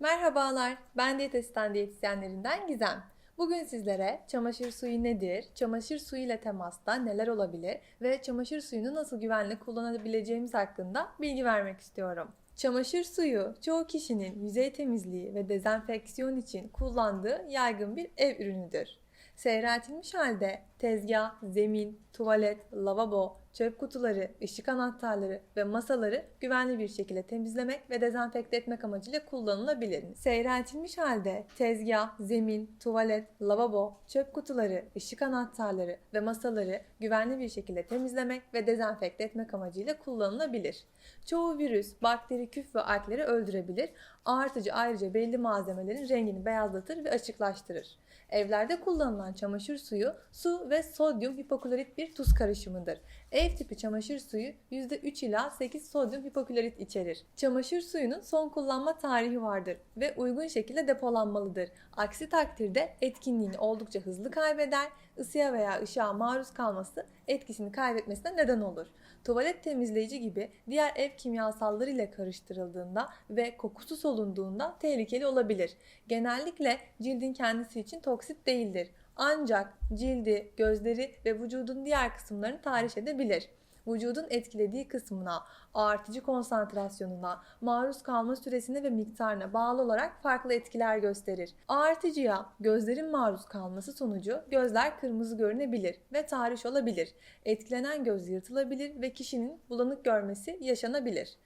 Merhabalar, ben diyetisyen diyetisyenlerinden Gizem. Bugün sizlere çamaşır suyu nedir, çamaşır suyu ile temasta neler olabilir ve çamaşır suyunu nasıl güvenli kullanabileceğimiz hakkında bilgi vermek istiyorum. Çamaşır suyu çoğu kişinin yüzey temizliği ve dezenfeksiyon için kullandığı yaygın bir ev ürünüdür. Seyreltilmiş halde tezgah, zemin, tuvalet, lavabo, çöp kutuları, ışık anahtarları ve masaları güvenli bir şekilde temizlemek ve dezenfekte etmek amacıyla kullanılabilir. Seyreltilmiş halde tezgah, zemin, tuvalet, lavabo, çöp kutuları, ışık anahtarları ve masaları güvenli bir şekilde temizlemek ve dezenfekte etmek amacıyla kullanılabilir. Çoğu virüs, bakteri, küf ve algleri öldürebilir. Artıcı ayrıca belli malzemelerin rengini beyazlatır ve açıklaştırır. Evlerde kullanılan çamaşır suyu su ve sodyum hipoklorit bir tuz karışımıdır. Ev tipi çamaşır suyu %3 ila 8 sodyum hipoklorit içerir. Çamaşır suyunun son kullanma tarihi vardır ve uygun şekilde depolanmalıdır. Aksi takdirde etkinliğini oldukça hızlı kaybeder, ısıya veya ışığa maruz kalması etkisini kaybetmesine neden olur. Tuvalet temizleyici gibi diğer ev kimyasalları ile karıştırıldığında ve kokusu solunduğunda tehlikeli olabilir. Genellikle cildin kendisi için toksit değildir. Ancak cildi, gözleri ve vücudun diğer kısımlarını tahriş edebilir vücudun etkilediği kısmına, artıcı konsantrasyonuna, maruz kalma süresine ve miktarına bağlı olarak farklı etkiler gösterir. Artıcıya gözlerin maruz kalması sonucu gözler kırmızı görünebilir ve tahriş olabilir. Etkilenen göz yırtılabilir ve kişinin bulanık görmesi yaşanabilir.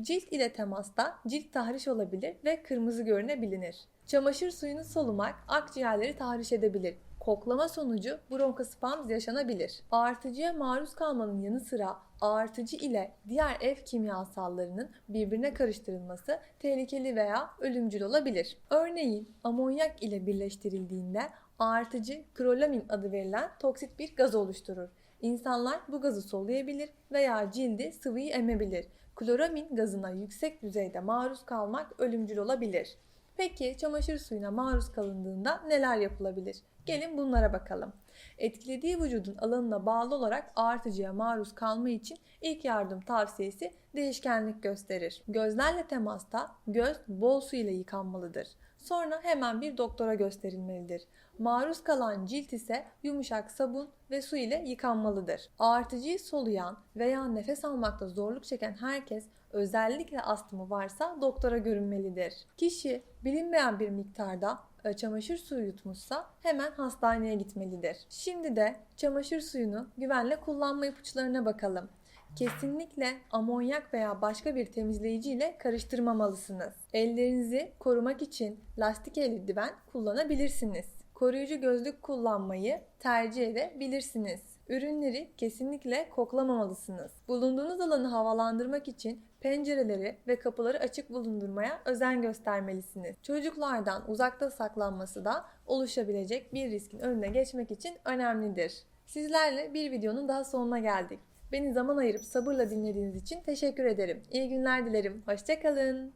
Cilt ile temasta cilt tahriş olabilir ve kırmızı görünebilir. Çamaşır suyunu solumak akciğerleri tahriş edebilir. Koklama sonucu bronkospazm yaşanabilir. Ağırtıcıya maruz kalmanın yanı sıra ağırtıcı ile diğer ev kimyasallarının birbirine karıştırılması tehlikeli veya ölümcül olabilir. Örneğin amonyak ile birleştirildiğinde ağırtıcı krolamin adı verilen toksit bir gaz oluşturur. İnsanlar bu gazı soluyabilir veya cildi sıvıyı emebilir. Kloramin gazına yüksek düzeyde maruz kalmak ölümcül olabilir. Peki çamaşır suyuna maruz kalındığında neler yapılabilir? Gelin bunlara bakalım. Etkilediği vücudun alanına bağlı olarak artıcıya maruz kalma için ilk yardım tavsiyesi değişkenlik gösterir. Gözlerle temasta göz bol su ile yıkanmalıdır. Sonra hemen bir doktora gösterilmelidir. Maruz kalan cilt ise yumuşak sabun ve su ile yıkanmalıdır. Ağırtıcıyı soluyan veya nefes almakta zorluk çeken herkes özellikle astımı varsa doktora görünmelidir. Kişi bilinmeyen bir miktarda e, çamaşır suyu yutmuşsa hemen hastaneye gitmelidir. Şimdi de çamaşır suyunu güvenle kullanma ipuçlarına bakalım. Kesinlikle amonyak veya başka bir temizleyici ile karıştırmamalısınız. Ellerinizi korumak için lastik eldiven kullanabilirsiniz. Koruyucu gözlük kullanmayı tercih edebilirsiniz. Ürünleri kesinlikle koklamamalısınız. Bulunduğunuz alanı havalandırmak için pencereleri ve kapıları açık bulundurmaya özen göstermelisiniz. Çocuklardan uzakta saklanması da oluşabilecek bir riskin önüne geçmek için önemlidir. Sizlerle bir videonun daha sonuna geldik. Beni zaman ayırıp sabırla dinlediğiniz için teşekkür ederim. İyi günler dilerim. Hoşçakalın.